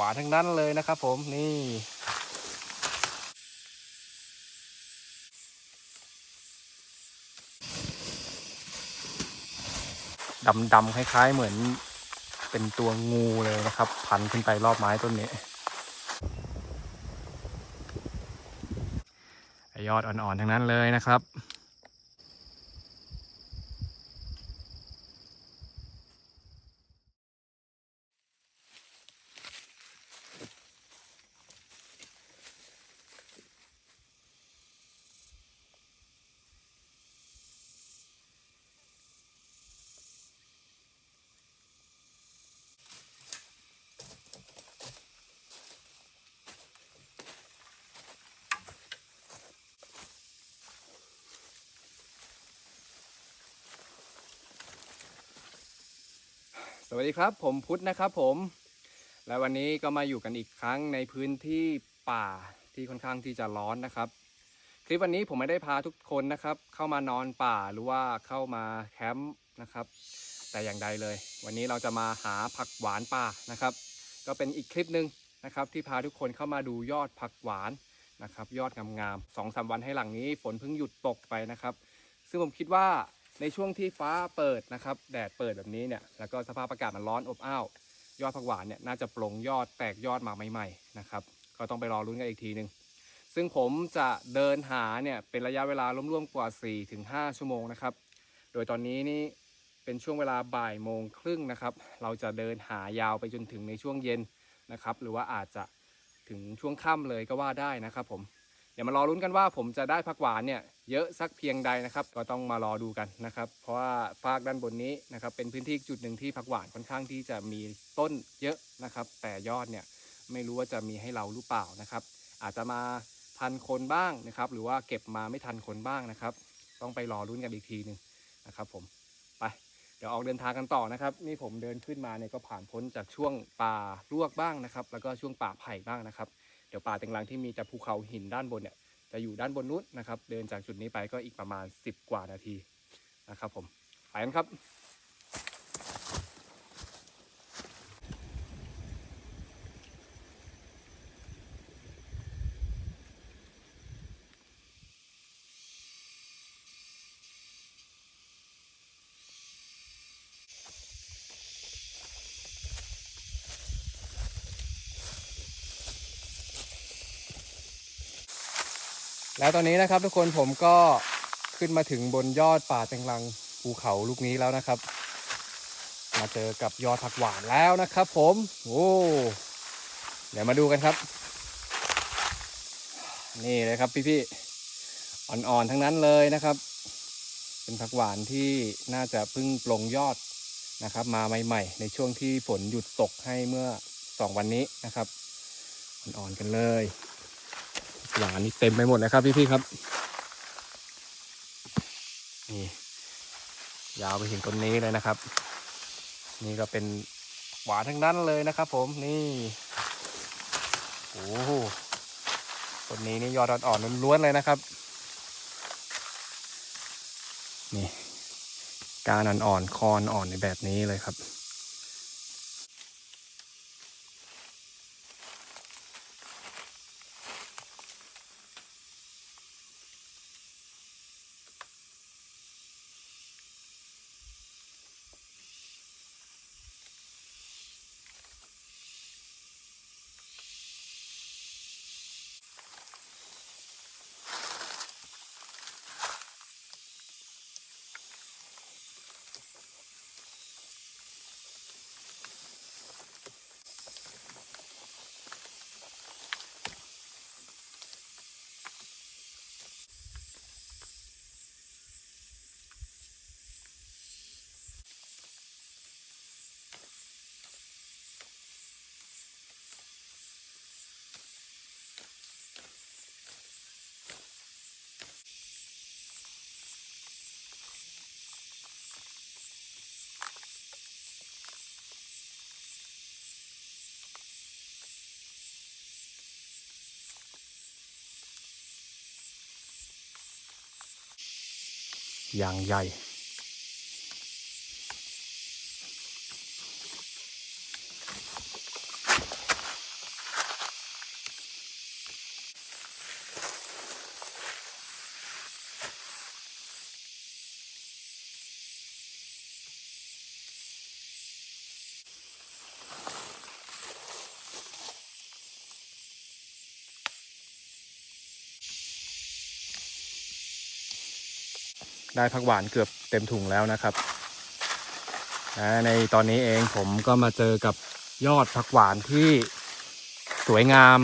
หวานทั้งนั้นเลยนะครับผมนี่ดำๆคล้าย ๆ เหมือนเป็นตัวงูเลยนะครับ พันขึ้นไปรอบไม้ต้นนี้ยอดอ่อนๆทั้งนั้นเลยนะครับ สวัสดีครับ ผมพุทธนะครับผม และวันนี้ก็มาอยู่กันอีกครั้งในพื้นที่ป่าที่ค่อนข้างที่จะร้อนนะครับ คลิปวันนี้ผมไม่ได้พาทุกคนนะครับ เข้ามานอนป่าหรือว่าเข้ามาแคมป์นะครับ แต่อย่างใดเลย วันนี้เราจะมาหาผักหวานป่านะครับ ก็เป็นอีกคลิปหนึ่งนะครับ ที่พาทุกคนเข้ามาดูยอดผักหวานนะครับ ยอดงามๆสองสามวันให้หลังนี้ฝนเพิ่งหยุดตกไปนะครับ ซึ่งผมคิดว่า ในช่วงที่ฟ้าเปิดนะครับ แดดเปิดแบบนี้เนี่ย แล้วก็สภาพอากาศมันร้อนอบอ้าวยอดผักหวานเนี่ยน่าจะปลงยอดแตกยอดมาใหม่ๆนะครับ ก็ต้องไปรอรุ้นกันอีกทีหนึ่งซึ่งผมจะเดินหาเนี่ยเป็นระยะเวลาร่วมๆกว่า 4-5 ชั่วโมงนะครับ โดยตอนนี้นี่เป็นช่วงเวลาบ่ายโมงครึ่งนะครับ เราจะเดินหายาวไปจนถึงในช่วงเย็นนะครับ หรือว่าอาจจะถึงช่วงค่ำเลยก็ว่าได้นะครับผม ดี๋ยวมารอรุ้นกันว่าผมจะได้ผักหวานเนี่ยเยอะสักเพียงใดนะครับ ก็ต้องมารอดูกันนะครับ เพราะว่าฟากด้านบนนี้นะครับเป็นพื้นที่จุดหนึ่งที่ผักหวานค่อนข้างที่จะมีต้นเยอะนะครับ แต่ยอดเนี่ยไม่รู้ว่าจะมีให้เราหรือเปล่านะครับ อาจจะมาทันคนบ้างนะครับ หรือว่าเก็บมาไม่ทันคนบ้างนะครับ ต้องไปรอรุ้นกันอีกทีหนึ่งนะครับ ผมไปเดี๋ยวออกเดินทางกันต่อนะครับ นี่ผมเดินขึ้นมาเนี่ยก็ผ่านพ้นจากช่วงป่าลวกบ้างนะครับ แล้วก็ช่วงป่าไผ่บ้างนะครับ เดี๋ยวป่าเต็งรังที่มีแต่ภูเขาหินด้านบนเนี่ยจะอยู่ด้านบนนู้นนะครับ เดินจากจุดนี้ไปก็อีกประมาณ 10 กว่านาทีนะครับผมไปกันครับ แล้วตอนนี้นะครับทุกคนผมก็ขึ้นมาถึงบนยอดป่าเต็งรังภูเขาลูกนี้แล้วนะครับ มาเจอกับยอดผักหวานแล้วนะครับ ผมโอ้เดี๋ยวมาดูกันครับ นี่เลยครับพี่ๆอ่อนๆทั้งนั้นเลยนะครับ เป็นผักหวานที่น่าจะเพิ่งปลงยอดนะครับ มาใหม่ๆ ในช่วงที่ฝนหยุดตกให้เมื่อสองวันนี้นะครับอ่อนๆกันเลย หวานนี่เต็มไปหมดเลยครับพี่ๆครับ นี่ ยาวไปถึงต้นนี้เลยนะครับ นี่ก็เป็นหวานทั้งนั้นเลยนะครับ ผมนี่โอ้โหต้นนี้นี่ยอดอ่อนๆล้วนๆเลยนะครับ นี่การอ่อนๆคอนอ่อนในแบบนี้เลยครับ อย่างใหญ่ ได้ผักหวานเกือบเต็มถุงแล้วนะครับ ในตอนนี้เองผมก็มาเจอกับยอดผักหวานที่สวยงาม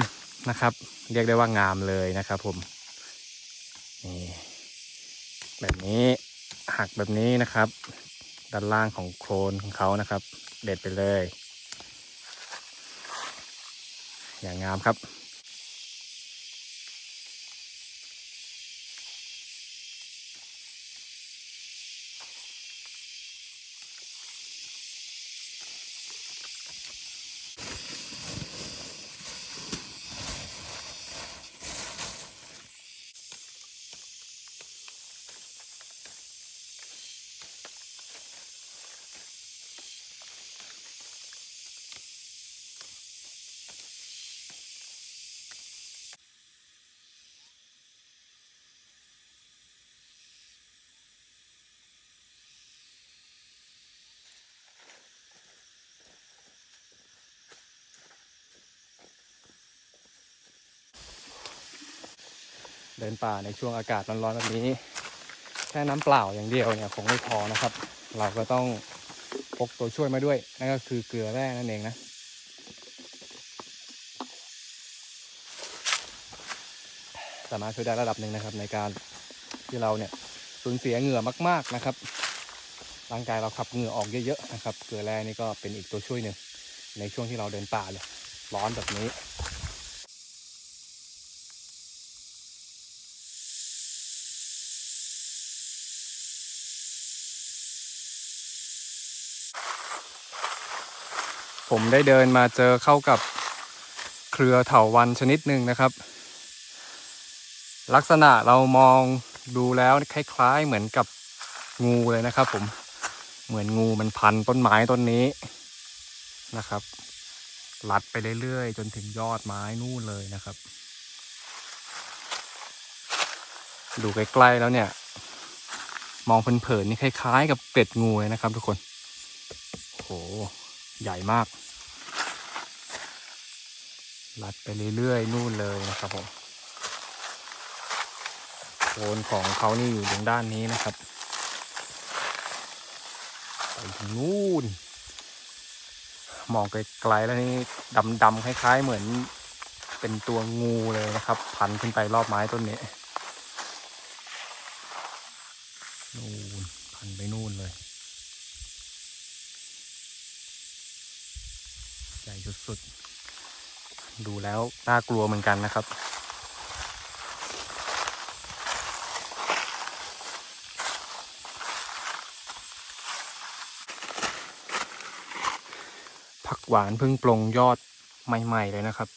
นะครับ เรียกได้ว่างามเลยนะครับ ผมนี่แบบนี้หักแบบนี้นะครับ ด้านล่างของโคลนของเขานะครับ เด็ดไปเลย อย่างงามครับ ดินป่าในช่วงอากาศร้อนๆแบบนี้ แค่น้ำเปล่าอย่างเดียวเนี่ยคงไม่พอนะครับ เราก็ต้องพกตัวช่วยมาด้วยนั่นก็คือเกลือแร่นั่นเองนะสามารถช่วยได้ระดับหนึ่งนะครับในการที่เราเนี่ยสูญเสียเหงื่อมาก ๆนะครับร่างกายเราขับเหงื่อออกเยอะๆนะครับ เกลือแร่นี่ก็เป็นอีกตัวช่วยหนึ่งในช่วงที่เราเดินป่าเลยร้อนแบบนี้ ผมได้เดินมาเจอเข้ากับเครือเถาวันชนิดหนึ่งนะครับ ลักษณะเรามองดูแล้วคล้ายๆเหมือนกับงูเลยนะครับ ผมเหมือนงูมันพันต้นไม้ต้นนี้นะครับลัดไปเรื่อยๆ จนถึงยอดไม้นู่นเลยนะครับ ดูใกล้ๆแล้วเนี่ย มองเผินๆนี่คล้ายๆ กับเป็ดงูเลยนะครับ ทุกคนโอ้โห ใหญ่มาก ลัดไปเรื่อยๆ นู่นเลยนะครับผมโคนของเขานี่อยู่ตรงด้านนี้นะครับ ไปถึงนู่น มองไกลๆแล้วนี่ดำๆคล้าย ๆ เหมือนเป็นตัวงูเลยนะครับ พันขึ้นไปรอบไม้ต้นนี้น พันไปนู่นเลย ใหญ่ สุดๆ ดูแล้วน่ากลัวเหมือนกันนะครับ ผักหวานเพิ่งปลงยอดใหม่ ๆ เลยนะครับ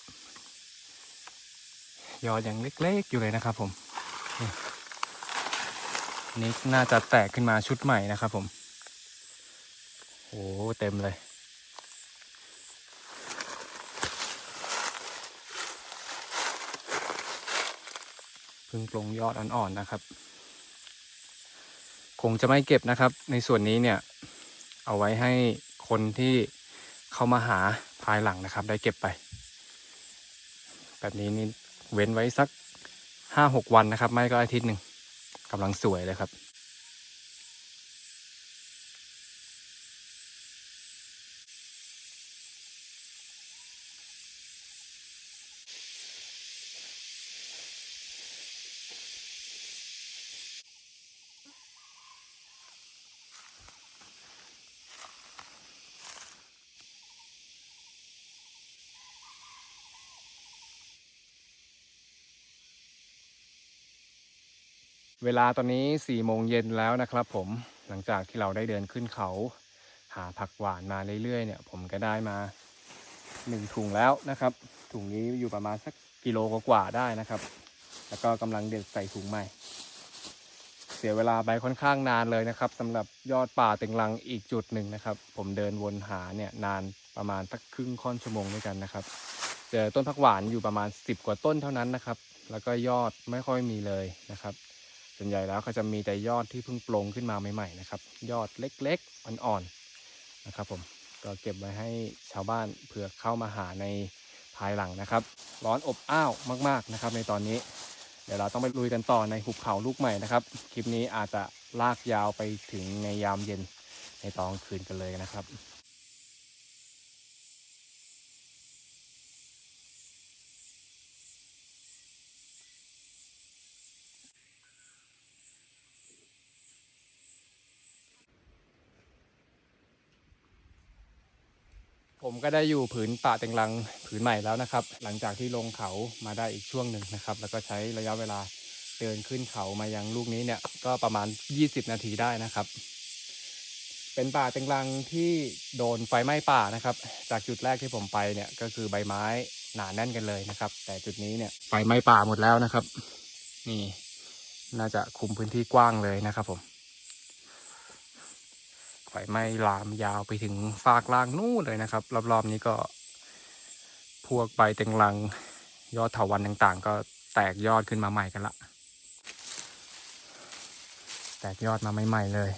ยอดยังเล็ก ๆ อยู่เลยนะครับผมนี่นี่น่าจะแตกขึ้นมาชุดใหม่นะครับผม โอ้เต็มเลย พึ่งลงยอดอ่อนๆนะครับ คงจะไม่เก็บนะครับ ในส่วนนี้เนี่ยเอาไว้ให้คนที่เข้ามาหาภายหลังนะครับ ได้เก็บไป แบบนี้นี่เว้นไว้สักห้าหกวันนะครับ ไม่ก็อาทิตย์หนึ่งกำลังสวยเลยครับ เวลาตอนนี้4โมงเย็นแล้วนะครับผมหลังจากที่เราได้เดินขึ้นเขา หาผักหวานมาเรื่อยๆเนี่ย ผมก็ได้มาหนึ่งถุงแล้วนะครับ ถุงนี้อยู่ประมาณสักกิโลกว่าได้นะครับ แล้วก็กำลังเด็ดใส่ถุงใหม่ เสียเวลาไปค่อนข้างนานเลยนะครับสำหรับยอดป่าเต็งลังอีกจุดหนึ่งนะครับ ผมเดินวนหาเนี่ยนานประมาณสักครึ่งค่อนชั่วโมงด้วยกันนะครับ เจอต้นผักหวานอยู่ประมาณ 10 กว่าต้นเท่านั้นนะครับ แล้วก็ยอดไม่ค่อยมีเลยนะครับ ส่วนใหญ่แล้วก็จะมีแต่ยอดที่เพิ่งปลงขึ้นมาใหม่ๆนะครับ ยอดเล็กๆอ่อนๆนะครับผมก็เก็บไว้ให้ชาวบ้านเผื่อเข้ามาหาในภายหลังนะครับ ร้อนอบอ้าวมาก ๆนะครับ ในตอนนี้ เดี๋ยวเราต้องไปลุยกันต่อในหุบเขาลูกใหม่นะครับ คลิปนี้อาจจะลากยาวไปถึงในยามเย็นในตอนคืนกันเลยนะครับ ก็ได้อยู่ผืนป่าเต็งรังผืนใหม่แล้วนะครับ หลังจากที่ลงเขามาได้อีกช่วงหนึ่งนะครับ แล้วก็ใช้ระยะเวลาเดินขึ้นเขามายังลูกนี้เนี่ยก็ประมาณ 20 นาทีได้นะครับ เป็นป่าเต็งรังที่โดนไฟไหม้ป่านะครับ จากจุดแรกที่ผมไปเนี่ยก็คือใบไม้หนาแน่นกันเลยนะครับ แต่จุดนี้เนี่ยไฟไหม้ป่าหมดแล้วนะครับ นี่ น่าจะคุมพื้นที่กว้างเลยนะครับผม ไฟไหม้ลามยาวไปถึงฟากล่างนู่นเลยนะครับ รอบๆนี้ก็ พวกใบเต็งลัง ยอดเถาวันต่างๆ ก็แตกยอดขึ้นมาใหม่กันละ แตกยอดมาใหม่ๆเลย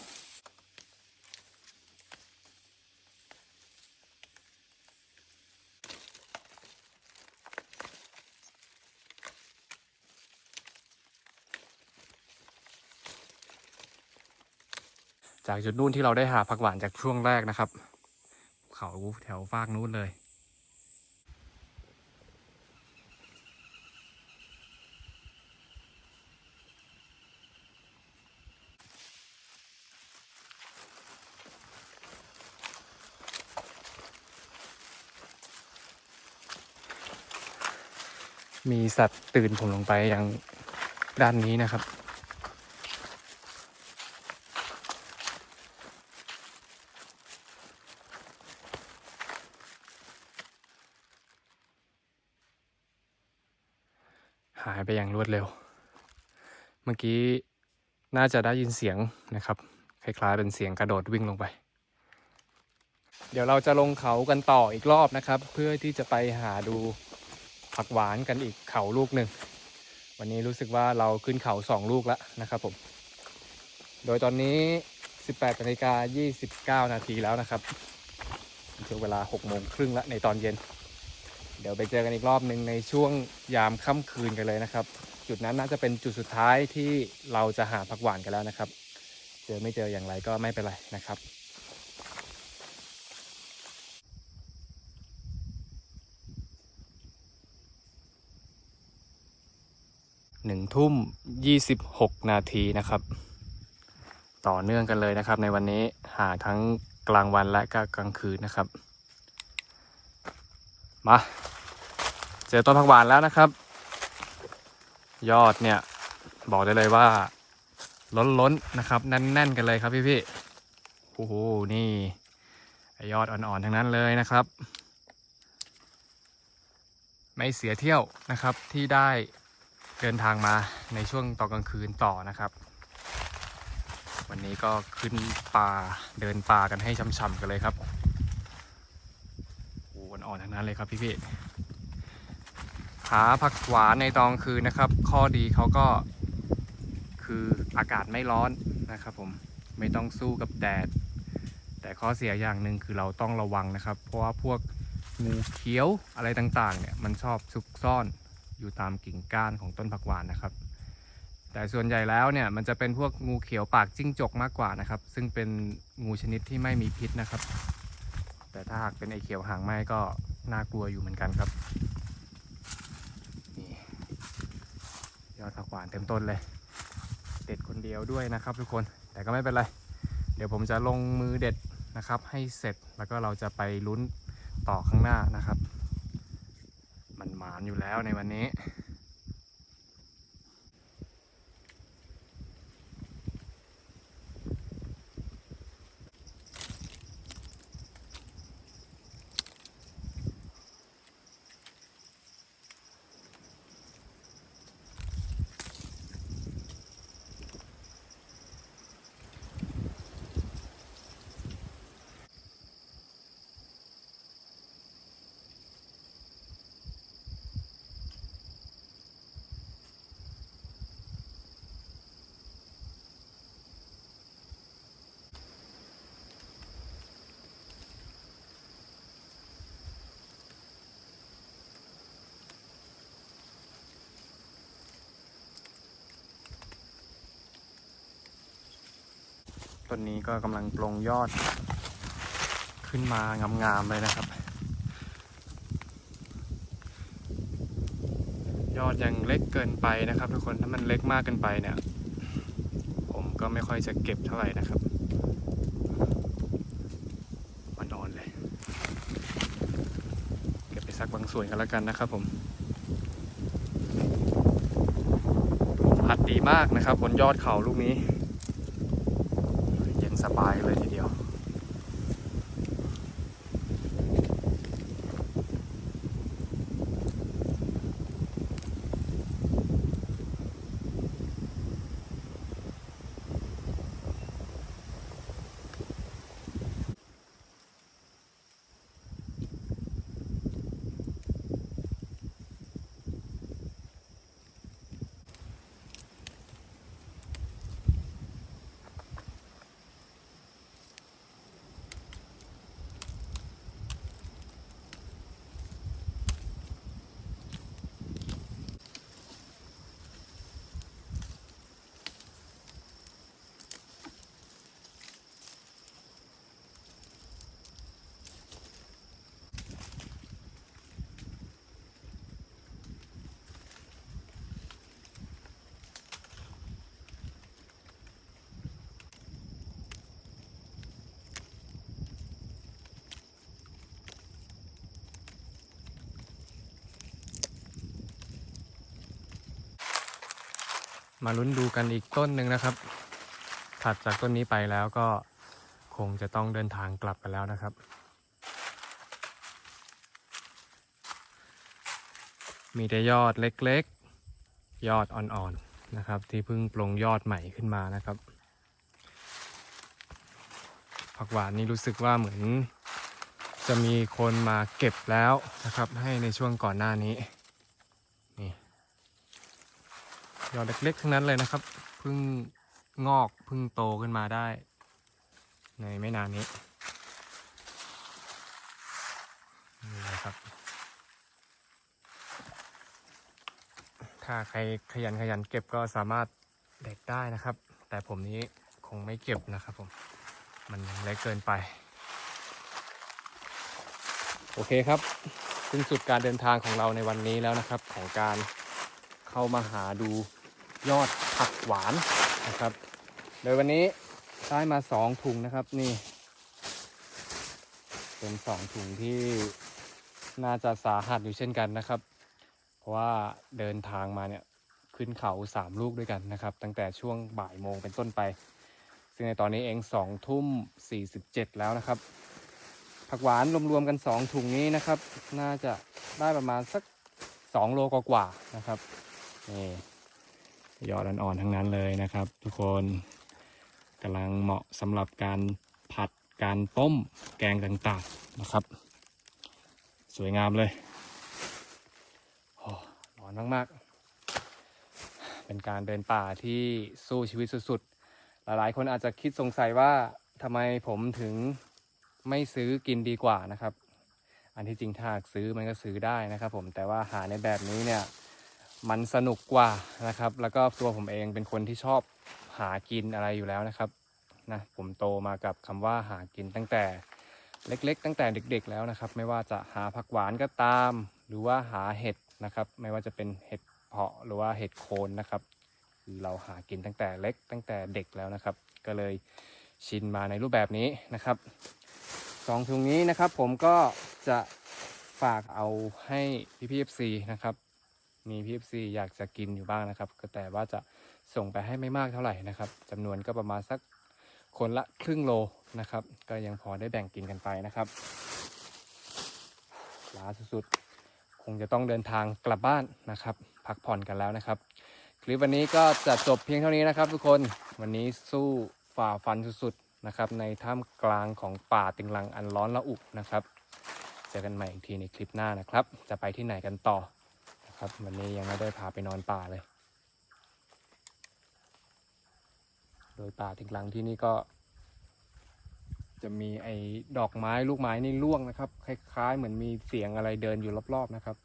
จากจุดนู้นที่เราได้หาผักหวานจากช่วงแรกนะครับ เขาแถวฟากนู้นเลยมีสัตว์ตื่นผมลงไปยังด้านนี้นะครับายไปอย่างรวดเร็ว เมื่อกี้น่าจะได้ยินเสียงนะครับ คล้ายๆเป็นเสียงกระโดดวิ่งลงไป เดี๋ยวเราจะลงเขากันต่ออีกรอบนะครับ เพื่อที่จะไปหาดูผักหวานกันอีกเขาลูกหนึ่ง วันนี้รู้สึกว่าเราขึ้นเขาสองลูกแล้วนะครับผม โดยตอนนี้ 18นาฬิกา29 นาทีแล้วนะครับช่วงเวลา6โมงครึ่งแล้วในตอนเย็น เดี๋ยวไปเจอกันอีกรอบหนึ่งในช่วงยามค่ำคืนกันเลยนะครับ จุดนั้นน่าจะเป็นจุดสุดท้ายที่เราจะหาผักหวานกันแล้วนะครับ เจอไม่เจออย่างไรก็ไม่เป็นไรนะครับหนึ่งทุ่มยี่สิบหกนาทีนะครับ ต่อเนื่องกันเลยนะครับ ในวันนี้หาทั้งกลางวันและก็กลางคืนนะครับ มา เจอต้นผักหวานแล้วนะครับ ยอดเนี่ย บอกได้เลยว่า ล้นล้นๆนะครับ แน่น ๆ กันเลยครับพี่พี่ๆโอ้โหนี่ยอดอ่อนๆทั้งนั้นเลยนะครับ ไม่เสียเที่ยวนะครับที่ได้เดินทางมาในช่วงตอนกลางคืนต่อนะครับ วันนี้ก็ขึ้นป่าเดินป่ากันให้ช่ำๆกันเลยครับโอ้โหอ่อนๆทั้งนั้นเลยครับพี่พี่ๆ หาผักหวานในตอนกลางคืนนะครับ ข้อดีเขาก็คืออากาศไม่ร้อนนะครับผมไม่ต้องสู้กับแดด แต่ข้อเสียอย่างหนึ่งคือเราต้องระวังนะครับ เพราะว่าพวกงูเขียวอะไรต่างๆเนี่ยมันชอบซุกซ่อนอยู่ตามกิ่งก้านของต้นผักหวานนะครับ แต่ส่วนใหญ่แล้วเนี่ยมันจะเป็นพวกงูเขียวปากจิ้งจกมากกว่านะครับ ซึ่งเป็นงูชนิดที่ไม่มีพิษนะครับ แต่ถ้าหากเป็นไอเขียวหางไหมก็น่ากลัวอยู่เหมือนกันครับ นี่ยอดผักหวานเต็มต้นเลย เด็ดคนเดียวด้วยนะครับ ทุกคนแต่ก็ไม่เป็นไร เดี๋ยวผมจะลงมือเด็ดนะครับ ให้เสร็จแล้วก็เราจะไปลุ้นต่อข้างหน้านะครับ มันหมานอยู่แล้วในวันนี้ ต้นนี้ก็กำลังปลงยอด ขึ้นมางามๆเลยนะครับ ยอดยังเล็กเกินไปนะครับ ทุกคนถ้ามันเล็กมากเกินไปเนี่ย ผมก็ไม่ค่อยจะเก็บเท่าไหร่นะครับมานอนเลย เก็บไปสักบางส่วนกันแล้วกันนะครับ ผมพัดดีมากนะครับ บนยอดเขาลูกนี้ สบายเลยทีเดียว มาลุ้นดูกันอีกต้นหนึ่งนะครับ ถัดจากต้นนี้ไปแล้วก็คงจะต้องเดินทางกลับกันแล้วนะครับ มีแต่ยอดเล็กๆ ยอดอ่อนๆนะครับ ที่เพิ่งปลงยอดใหม่ขึ้นมานะครับ ผักหวานนี่รู้สึกว่าเหมือนจะมีคนมาเก็บแล้วนะครับ ให้ในช่วงก่อนหน้านี้ ยอดเล็กๆทั้งนั้นเลยนะครับเพิ่งงอกเพิ่งโตขึ้นมาได้ ในไม่นานนี้นี่นะครับ ถ้าใครขยันขยันเก็บก็สามารถเด็ดได้นะครับ แต่ผมนี้คงไม่เก็บนะครับผม มันเล็กเกินไป โอเคครับสิ้นสุดการเดินทางของเราในวันนี้แล้วนะครับ ของการเข้ามาหาดู ยอดผักหวานนะครับโดยวันนี้ได้มาสองถุงนะครับนี่ เป็นสองถุงที่น่าจะสาหัสอยู่เช่นกันนะครับ เพราะว่าเดินทางมาเนี่ยขึ้นเขาสามลูกด้วยกันนะครับ ตั้งแต่ช่วงบ่ายโมงเป็นต้นไป ซึ่งในตอนนี้เองสองทุ่มสี่สิบเจ็ดแล้วนะครับ ผักหวานรวมๆกันสองถุงนี้นะครับ น่าจะได้ประมาณสักสองโลกว่าๆนะครับนี่ ยอดอ่อนๆทั้งนั้นเลยนะครับ ทุกคนกำลังเหมาะสำหรับการผัดการต้มแกงต่างๆนะครับ สวยงามเลยโอ้ร้อนมากๆ เป็นการเดินป่าที่สู้ชีวิตสุดๆ หลายๆ คนอาจจะคิดสงสัยว่าทำไมผมถึงไม่ซื้อกินดีกว่านะครับ อันที่จริงถ้าหากซื้อมันก็ซื้อได้นะครับผมแต่ว่าหาในแบบนี้เนี่ย มันสนุกกว่านะครับ แล้วก็ตัวผมเองเป็นคนที่ชอบหากินอะไรอยู่แล้วนะครับนะผมโตมากับคำว่าหากินตั้งแต่เล็กๆ ตั้งแต่เด็ก ๆ แล้วนะครับ ไม่ว่าจะหาผักหวานก็ตาม หรือว่าหาเห็ดนะครับ ไม่ว่าจะเป็นเห็ดเพาะหรือว่าเห็ดโคนนะครับ เราหากินตั้งแต่เล็กตั้งแต่เด็กแล้วนะครับ ก็เลยชินมาในรูปแบบนี้นะครับสองถุงนี้นะครับผมก็จะฝากเอาให้พี่พีเอฟซีนะครับ มีพีเอฟซีอยากจะกินอยู่บ้างนะครับ ก็แต่ว่าจะส่งไปให้ไม่มากเท่าไหร่นะครับจำนวนก็ประมาณสักคนละครึ่งโลนะครับ ก็ยังพอได้แบ่งกินกันไปนะครับล้าสุดๆ คงจะต้องเดินทางกลับบ้านนะครับ พักผ่อนกันแล้วนะครับ คลิปวันนี้ก็จะจบเพียงเท่านี้นะครับ ทุกคนวันนี้สู้ฝ่าฟันสุดๆนะครับ ในท่ามกลางของป่าติงลังอันร้อนระอุนะครับ เจอกันใหม่อีกทีในคลิปหน้านะครับ จะไปที่ไหนกันต่อ ครับวันนี้ยังไม่ได้พาไปนอนป่าเลย โดยป่าทิงหลังที่นี่ก็ จะมีไอ้ดอกไม้ลูกไม้นี่ร่วงนะครับ คล้ายๆ เหมือนมีเสียงอะไรเดินอยู่รอบๆนะครับ